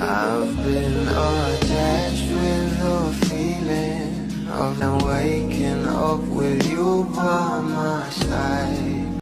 I've been attached with the feeling of now waking up with you by my side.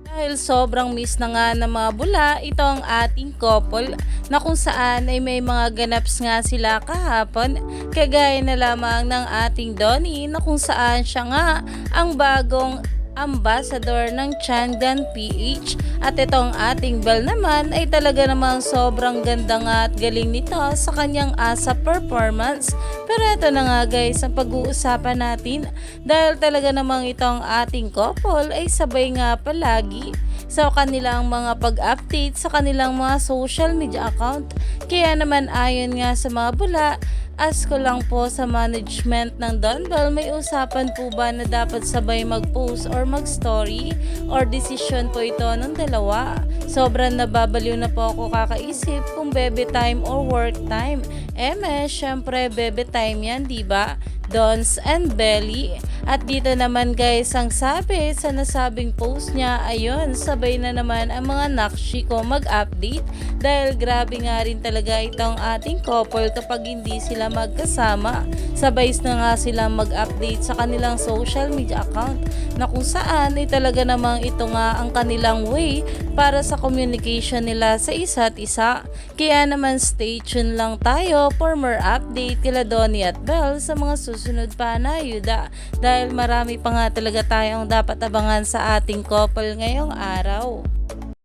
Dahil sobrang miss na nga ng mga bula, ito ang ating couple na kung saan ay may mga ganaps nga sila kahapon. Kagaya na lamang ng ating Donnie na kung saan siya nga ang bagong ambassador ng Changdan PH at itong ating Bell naman ay talaga namang sobrang ganda nga at galing nito sa kanyang asa performance. Pero ito na nga guys ang pag-uusapan natin. Dahil talaga namang itong ating couple ay sabay nga palagi sa kanilang mga pag-update sa kanilang mga social media account. Kaya naman ayon nga sa mga bula Ask ko lang po sa management ng Donbell, may usapan po ba na dapat sabay mag-post or mag-story? Or decision po ito ng dalawa? Sobrang nababaliw na po ako kakaisip kung bebe time or work time. Eh, me, syempre bebe time yan, di ba? Dons and Belly. At dito naman guys, ang sabi sa nasabing post niya, ayun, sabay na naman ang mga nakshi ko mag-update dahil grabe nga rin talaga itong ating couple kapag hindi sila magkasama. Sabay na nga sila mag-update sa kanilang social media account na kung saan ay talaga namang ito nga ang kanilang way para sa communication nila sa isa't isa. Kaya naman stay tuned lang tayo for more update kila Donnie at Belle sa mga susunod pa na ayuda dahil marami pa nga talaga tayong dapat abangan sa ating couple ngayong araw.